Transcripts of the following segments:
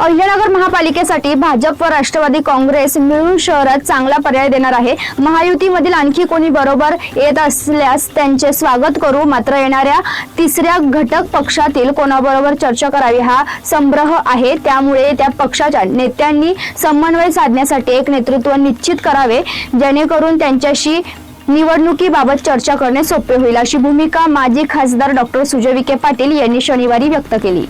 अहिल्यानगर महापालिकेसाठी भाजप व राष्ट्रवादी काँग्रेस मिळून शहरात चांगला पर्याय देणार आहे. महायुतीमधील आणखी कोणी बरोबर येत असल्यास त्यांचे स्वागत करू. मात्र येणाऱ्या तिसऱ्या घटक पक्षातील कोणाबरोबर चर्चा करावी हा संग्रह आहे. त्यामुळे त्या पक्षाच्या नेत्यांनी समन्वय साधण्यासाठी एक नेतृत्व निश्चित करावे. जेणेकरून त्यांच्याशी निवडणुकीबाबत चर्चा करणे सोपे होईल. अशी भूमिका माजी खासदार डॉक्टर सुजय विखे पाटील यांनी शनिवारी व्यक्त केली.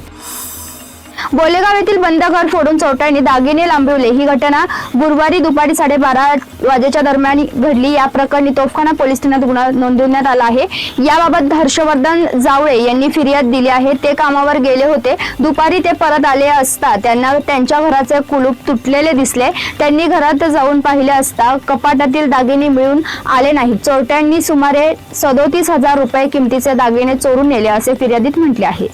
बोलेगाव येथील बंद घर फोडून चोरट्यांनी दागिने लांबवले. ही घटना गुरुवारी दुपारी साडेबारा वाजेच्या दरम्यान घडली. या प्रकरणी तोफखाना पोलीस ठाण्यात गुन्हा नोंदवण्यात आला आहे. याबाबत हर्षवर्धन जावळे यांनी फिर्याद दिली आहे. ते कामावर गेले होते. दुपारी ते परत आले असता त्यांना त्यांच्या घराचे कुलूप तुटलेले दिसले. त्यांनी घरात जाऊन पाहिले असता कपाटातील दागिने मिळून आले नाहीत. चोरट्यांनी सुमारे सदोतीस हजार रुपये किमतीचे दागिने चोरून नेले असे फिर्यादीत म्हटले आहे.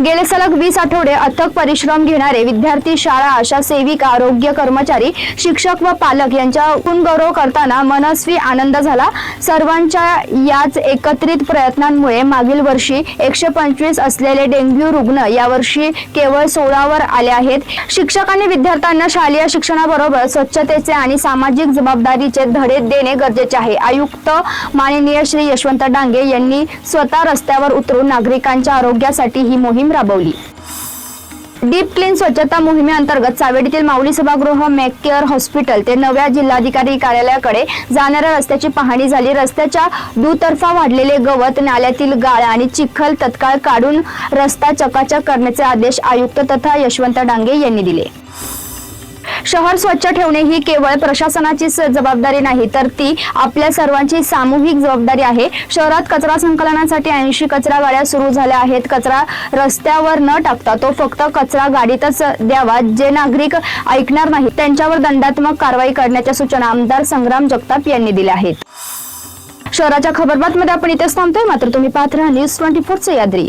गेले सलग वीस आठवडे अथक परिश्रम घेणारे विद्यार्थी शाळा आशा सेविका आरोग्य कर्मचारी शिक्षक व पालक यांच्या गुणगौरव करताना मनस्वी आनंद झाला. सर्वांच्या याच एकत्रित प्रयत्नांमुळे मागील वर्षी एकशे पंचवीस असलेले डेंग्यू रुग्ण यावर्षी केवळ सोळावर आले आहेत. शिक्षकांनी विद्यार्थ्यांना शालेय शिक्षणाबरोबर स्वच्छतेचे आणि सामाजिक जबाबदारीचे धडे देणे गरजेचे आहे. आयुक्त माननीय श्री यशवंत डांगे यांनी स्वतः रस्त्यावर उतरून नागरिकांच्या आरोग्यासाठी ही मोहीम राबवली. डीप क्लीन स्वच्छता मोहिमेअंतर्गत सावेडीतील माऊली सभागृह मेकेअर हॉस्पिटल ते नव्या जिल्हाधिकारी कार्यालयाकडे जाणाऱ्या रस्त्याची पाहणी झाली. रस्त्याच्या दुतर्फा वाढलेले गवत नाल्यातील गाळ आणि चिखल तत्काळ काढून रस्ता चकाचक करण्याचे आदेश आयुक्त तथा यशवंत डांगे यांनी दिले. शहर स्वच्छ ठेवणे ही केवळ प्रशासनाची जबाबदारी नाही तर ती आपल्या सर्वांची सामूहिक जबाबदारी आहे. शहरात कचरा संकलनासाठी ऐंशी कचरा गाड्या सुरू झाल्या आहेत. कचरा रस्त्यावर न टाकता तो फक्त कचरा गाडीतच द्यावा जे नागरिक ऐकणार नाही त्यांच्यावर दंडात्मक कारवाई करण्याच्या सूचना आमदार संग्राम जगताप यांनी दिल्या आहेत. शहराच्या खबरबातमध्ये आपण इथेच थांबतोय. मात्र तुम्ही पात्र न्यूज ट्वेंटी फोर सह्याद्री